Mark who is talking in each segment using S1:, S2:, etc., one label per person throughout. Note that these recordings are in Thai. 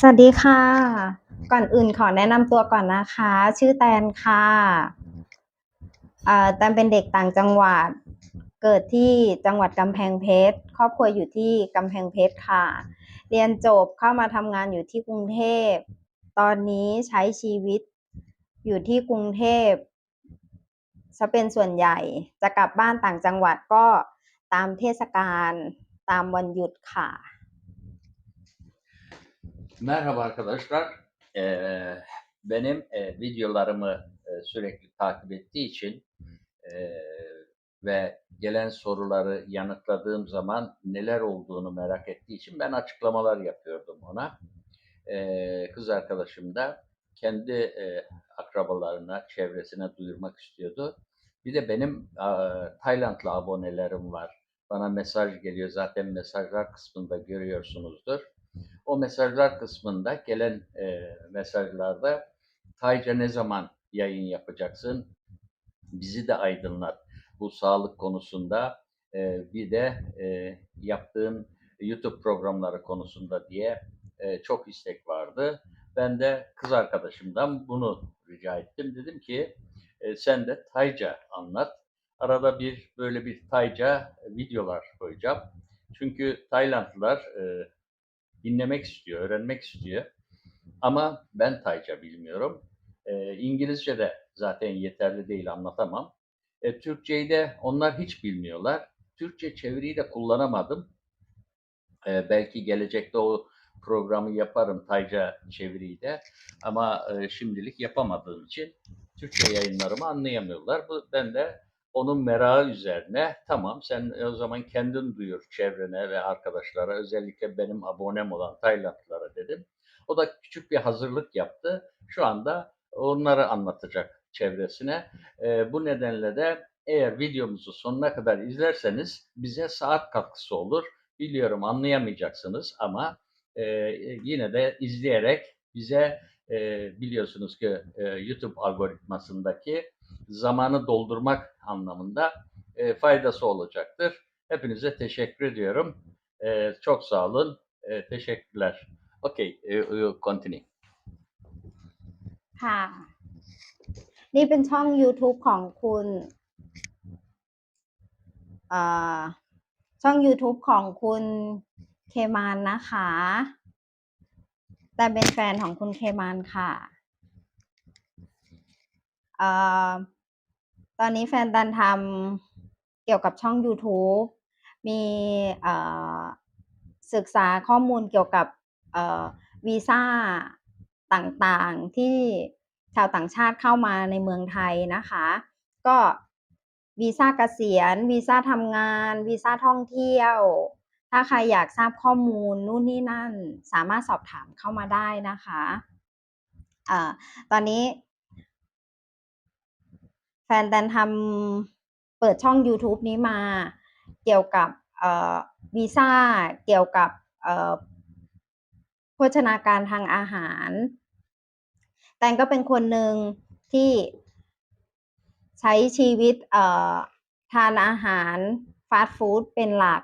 S1: สวัสดีค่ะ ก่อนอื่นขอแนะนำตัวก่อนนะคะ ชื่อแตนค่ะแตนเป็นเด็กต่างจังหวัด เกิดที่จังหวัดกำแพงเพชร ครอบครัวอยู่ที่กำแพงเพชรค่ะ เรียนจบเข้ามาทำงานอยู่ที่กรุงเทพ ตอนนี้ใช้ชีวิตอยู่ที่กรุงเทพจะเป็นส่วนใหญ่ จะกลับบ้านต่างจังหวัดก็ตามเทศกาล ตามวันหยุดค่ะ
S2: Merhaba arkadaşlar. Eee, benim eee, videolarımı eee, sürekli takip ettiği için eee, ve gelen soruları yanıtladığım zaman neler olduğunu merak ettiği için ben açıklamalar yapıyordum ona. Eee, kız arkadaşım da kendi eee, akrabalarına, çevresine duyurmak istiyordu. Bir de benim eee, Taylandlı abonelerim var. Bana mesaj geliyor. Zaten mesajlar kısmında görüyorsunuzdur. O mesajlar kısmında gelen e, mesajlarda Tayca ne zaman yayın yapacaksın? Bizi de aydınlat bu sağlık konusunda e, bir de e, yaptığın YouTube programları konusunda diye e, çok istek vardı. Ben de kız arkadaşımdan bunu rica ettim. Dedim ki e, sen de Tayca anlat. Arada bir böyle bir Tayca videolar koyacağım. Çünkü Taylandlılar e, dinlemek istiyor, öğrenmek istiyor. Ama ben Tayca bilmiyorum. E, İngilizce de zaten yeterli değil anlatamam. E, Türkçeyi de onlar hiç bilmiyorlar. Türkçe çeviriyi de kullanamadım. E, belki gelecekte o programı yaparım Tayca çeviriyi de. Ama e, şimdilik yapamadığım için Türkçe yayınlarımı anlayamıyorlar. Bu, ben de onun merağı üzerine tamam sen o zaman kendin duyur çevrene ve arkadaşlara özellikle benim abonem olan Taylandlılara dedim. O da küçük bir hazırlık yaptı. Şu anda onları anlatacak çevresine. E, bu nedenle de eğer videomuzu sonuna kadar izlerseniz bize saat katkısı olur. Biliyorum anlayamayacaksınız ama e, yine de izleyerek bize e, biliyorsunuz ki e, YouTube algoritmasındaki zamanı doldurmak anlamında e, faydası olacaktır. Hepinize teşekkür ediyorum. E, çok sağ olun. E, teşekkürler. Okay, e, you continue.
S1: ค่ะ นี่เป็นช่อง YouTube ของคุณเอ่อช่อง YouTube ของคุณเคมานนะคะ แต่เป็นแฟนของคุณเคมานค่ะเอ่อ ตอนนี้แฟนดันทำเกี่ยวกับช่อง YouTube มีศึกษาข้อมูลเกี่ยวกับวีซ่าต่างๆที่ชาวต่างชาติเข้ามาในเมืองไทยนะคะ ก็วีซ่าเกษียณวีซ่าทำงานวีซ่าท่องเที่ยว ถ้าใครอยากทราบข้อมูลนู่นนี่นั่น สามารถสอบถามเข้ามาได้นะคะอ่าตอนนี้ แฟนแดนทำเปิดช่อง YouTube นี้มา เกี่ยวกับวีซ่า เกี่ยวกับโภชนาการทางอาหาร แตนก็เป็นคนหนึ่งที่ใช้ชีวิตทานอาหารฟาสต์ฟู้ดเป็นหลัก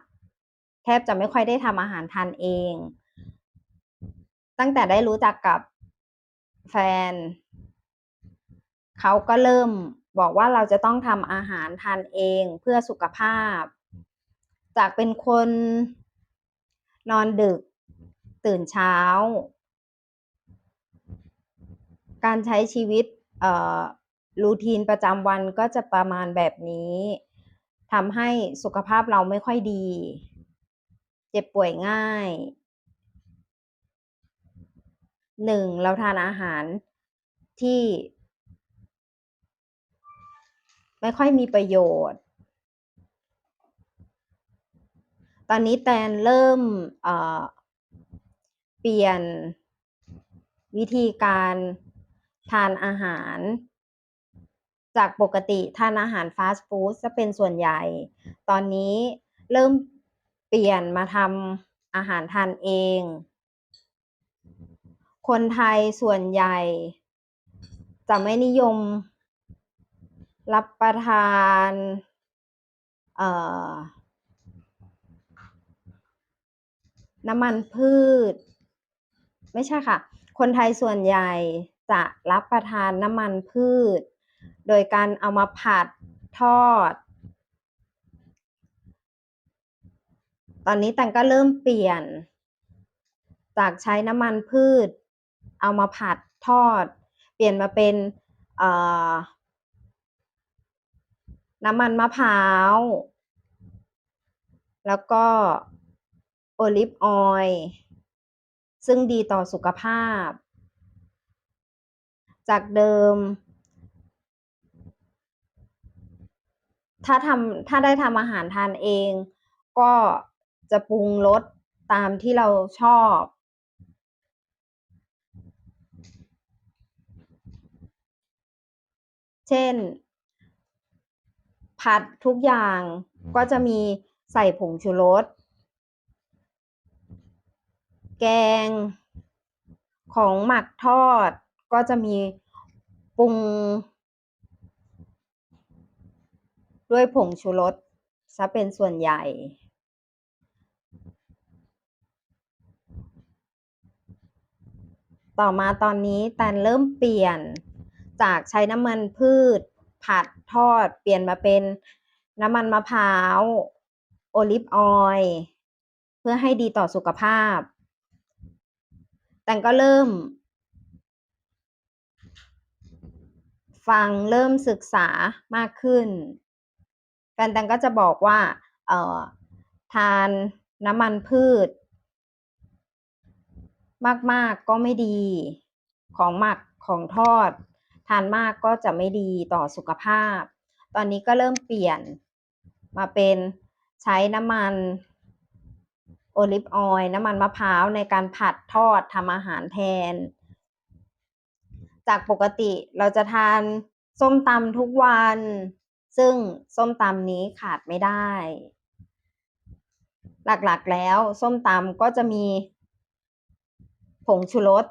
S1: แทบจะไม่ค่อยได้ทำอาหารทานเอง ตั้งแต่ได้รู้จักกับแฟน เขาก็เริ่ม บอกว่าเราจะต้องทำอาหารทานเองเพื่อสุขภาพ จากเป็นคนนอนดึก ตื่นเช้า การใช้ชีวิตรูทีนประจำวันก็จะประมาณแบบนี้ทำให้สุขภาพเราไม่ค่อยดี เจ็บป่วยง่ายหนึ่งเราทานอาหารที่ ไม่ค่อยมีประโยชน์ ตอนนี้แตนเริ่มเอ่อเปลี่ยนวิธีการทานอาหาร จากปกติทานอาหารฟาสต์ฟู้ดจะเป็นส่วนใหญ่ ตอนนี้เริ่มเปลี่ยนมาทำอาหารทานเอง คนไทยส่วนใหญ่ จะไม่นิยม รับประทานเอ่อน้ำมันพืช ไม่ใช่ค่ะ คนไทยส่วนใหญ่จะรับประทานน้ำมันพืช โดยการเอามาผัดทอด ตอนนี้แตงก็เริ่มเปลี่ยน จากใช้น้ำมันพืช เอามาผัดทอด เปลี่ยนมาเป็น น้ำมันมะพร้าว แล้วก็โอลิฟออยล์ซึ่งดีต่อสุขภาพ จากเดิม ถ้าทำถ้าได้ทำอาหารทานเอง ก็จะปรุงรสตามที่เราชอบ เช่น ผัดทุกอย่างก็จะมีใส่ผงชูรส แกง ของหมักทอดก็จะมีปรุง ด้วยผงชูรสซะเป็นส่วนใหญ่ ต่อมาตอนนี้แตนเริ่มเปลี่ยนจากใช้น้ำมันพืช ผัดทอด เปลี่ยนมาเป็นน้ำมันมะพร้าว โอลิฟออยล์เพื่อให้ดีต่อสุขภาพ แตนก็เริ่ม ฟังเริ่มศึกษามากขึ้นแฟนแตงก็จะบอกว่า เอ่อ ทานน้ำมันพืช มาก ๆ ก็ไม่ดี ของหมักของทอดานมากก็จะไม่ดีต่อสุขภาพ ตอนนี้ก็เริ่มเปลี่ยนมาเป็นใช้น้ำมันโอลิฟออยล์น้ำมันมะพร้าวในการผัดทอดทำอาหารแทน จากปกติเราจะทานส้มตำทุกวัน ซึ่งส้มตำนี้ขาดไม่ได้ หลักๆแล้วส้มตำก็จะมีผงชูรส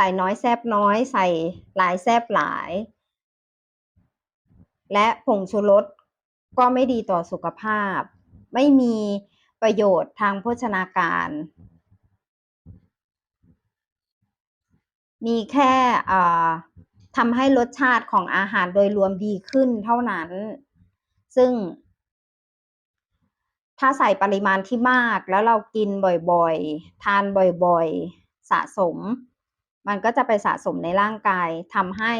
S1: ส่น้อยแซบน้อย ใส่หลายแซบหลาย และผงชูรสก็ไม่ดีต่อสุขภาพ ไม่มีประโยชน์ทางโภชนาการ มีแค่ทำให้รสชาติของอาหารโดยรวมดีขึ้นเท่านั้น ซึ่ง ถ้าใส่ปริมาณที่มากแล้วเรากินบ่อยๆ ทานบ่อยๆ สะสม มันก็จะไปสะสมในร่างกายทำให้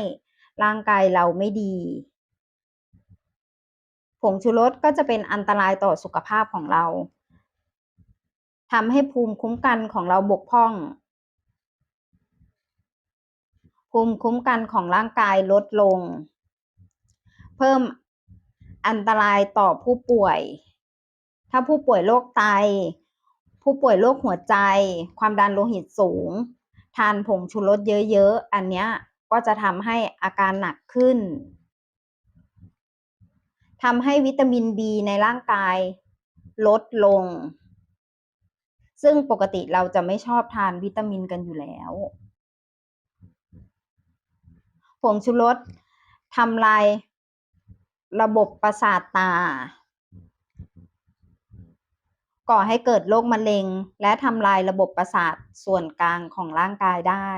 S1: ร่างกายเราไม่ดี ผงชูรสก็จะเป็นอันตรายต่อสุขภาพของเราทำให้ภูมิคุ้มกันของเราบกพร่อง ภูมิคุ้มกันของร่างกายลดลง เพิ่มอันตรายต่อผู้ป่วย ถ้าผู้ป่วยโรคไต ผู้ป่วยโรคหัวใจ ความดันโลหิตสูง ทานผงชูรสเยอะๆ อันเนี้ยก็จะทำให้อาการหนักขึ้นทำให้วิตามินบีในร่างกายลดลง ซึ่งปกติเราจะไม่ชอบทานวิตามินกันอยู่แล้ว ผงชูรสทำลายระบบประสาทตา ก่อให้เกิดโรคมะเร็ง และทำลายระบบประสาทส่วนกลางของร่างกายได้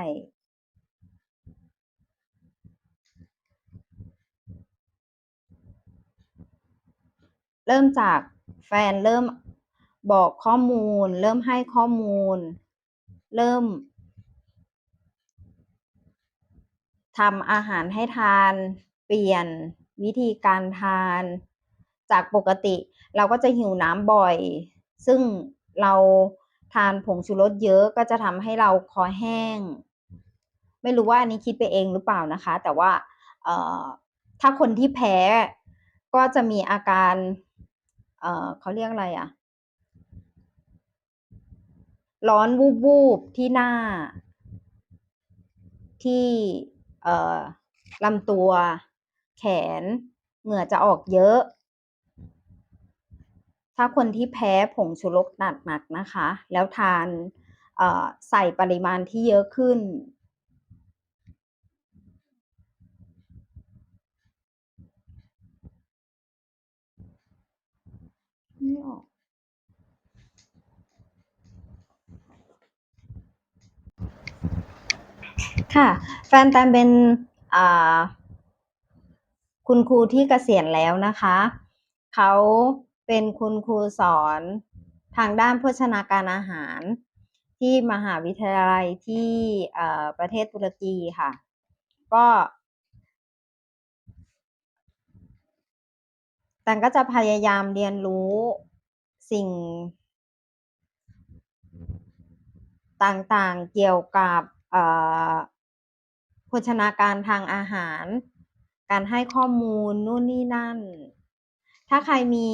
S1: เริ่มจากแฟนเริ่มบอกข้อมูล เริ่มให้ข้อมูล เริ่มทำอาหารให้ทาน เปลี่ยนวิธีการทาน จากปกติเราก็จะหิวน้ำบ่อย ซึ่งเราทานผงชูรสเยอะก็จะทำให้เราคอแห้ง ไม่รู้ว่าอันนี้คิดไปเองหรือเปล่านะคะ แต่ว่าถ้าคนที่แพ้ก็จะมีอาการเเขาเรียกอะไรอะร้อนวูบๆที่หน้า ที่ลำตัว แขน เหงื่อจะออกเยอะ ถ้าคนที่แพ้ผงชูรสหนักๆนะคะ แล้วทานใส่ปริมาณที่เยอะขึ้น ไม่ออกค่ะ แฟนแตนเป็นคุณครูที่เกษียณแล้วนะคะ เขา เป็นคุณครูสอนทางด้านโภชนาการอาหาร ที่มหาวิทยาลัยที่ประเทศตุรกีค่ะ ก็แตนก็จะพยายามเรียนรู้สิ่งต่างๆ เกี่ยวกับโภชนาการทางอาหาร การให้ข้อมูลนู่นนี่นั่น ถ้าใครมี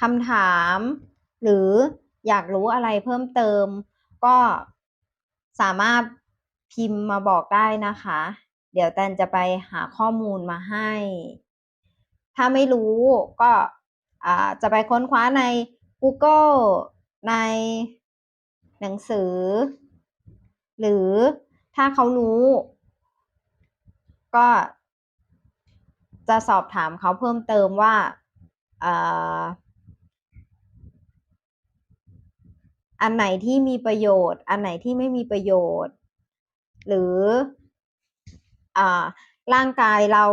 S1: คำถาม หรืออยากรู้อะไรเพิ่มเติม ก็สามารถพิมพ์มาบอกได้นะคะ เดี๋ยวแตนจะไปหาข้อมูลมาให้ ถ้าไม่รู้ก็จะไปค้นคว้าใน Google ในหนังสือ หรือถ้าเขารู้ ก็ จะสอบถามเขาเพิ่มเติมว่าอันไหนที่มีประโยชน์ อันไหนที่ไม่มีประโยชน์ หรืออร่างกายเรา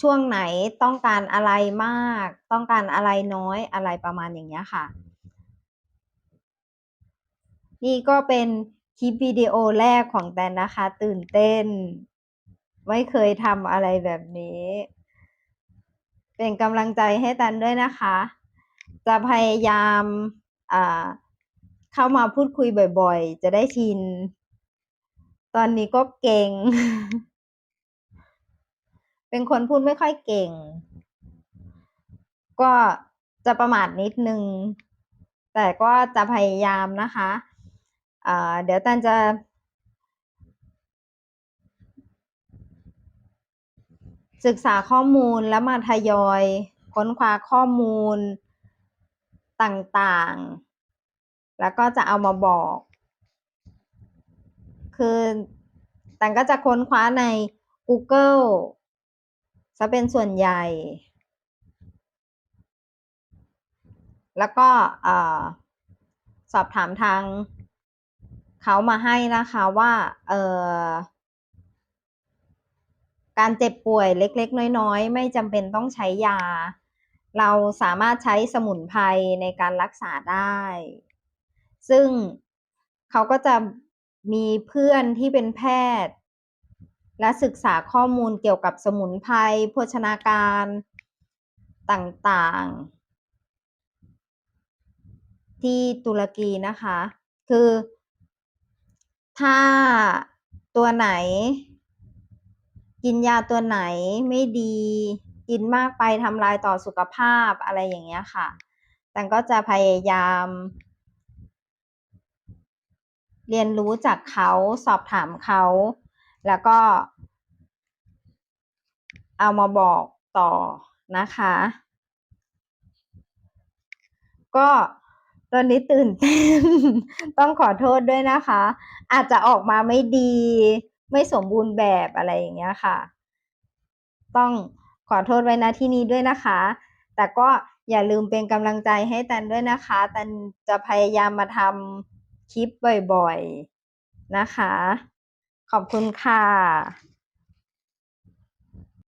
S1: ช่วงไหนต้องการอะไรมาก ต้องการอะไรน้อยอะไรประมาณอย่างเงี้ยค่ะ นี่ก็เป็นคลิปวิดีโอแรกของแตนนะคะ ตื่นเต้น ไม่เคยทำอะไรแบบนี้ เป็นกำลังใจให้แตนด้วยนะคะ จะพยายามเข้ามาพูดคุยบ่อยๆ จะได้ชิน ตอนนี้ก็เก่ง เป็นคนพูดไม่ค่อยเก่ง ก็จะประมาทนิดนึง แต่ก็จะพยายามนะคะอ่าเดี๋ยวตันจะ ศึกษาข้อมูลแล้วมาทยอย ค้นคว้าข้อมูลต่างๆ แล้วก็จะเอามาบอก คือแตันก็จะค้นคว้าใน Google ซะเป็นส่วนใหญ่ แล้วก็สอบถามทางเขามาให้นะคะว่า เออ การเจ็บป่วยเล็กๆ น้อยๆ ไม่จำเป็นต้องใช้ยา เราสามารถใช้สมุนไพรในการรักษาได้ ซึ่งเขาก็จะมีเพื่อนที่เป็นแพทย์ และศึกษาข้อมูลเกี่ยวกับสมุนไพรโภชนาการต่างๆ ที่ตุรกีนะคะ คือ ถ้าตัวไหน กินยาตัวไหนไม่ดี กินมากไปทำลายต่อสุขภาพอะไรอย่างเงี้ยค่ะแต่ก็จะพยายาม เรียนรู้จากเขาสอบถามเขา แล้วก็ เอามาบอกต่อนะคะ ก็ตอนนี้ตื่นเต้นต้องขอโทษด้วยนะคะ อาจจะออกมาไม่ดี ไม่สมบูรณ์แบบอะไรอย่างเงี้ยค่ะ ต้องขอโทษไว้ณที่นี้ด้วยนะคะ แต่ก็อย่าลืมเป็นกำลังใจให้แตนด้วยนะคะแตนจะพยายามมาทำคลิปบ่อยๆนะคะ ขอบคุณค่ะ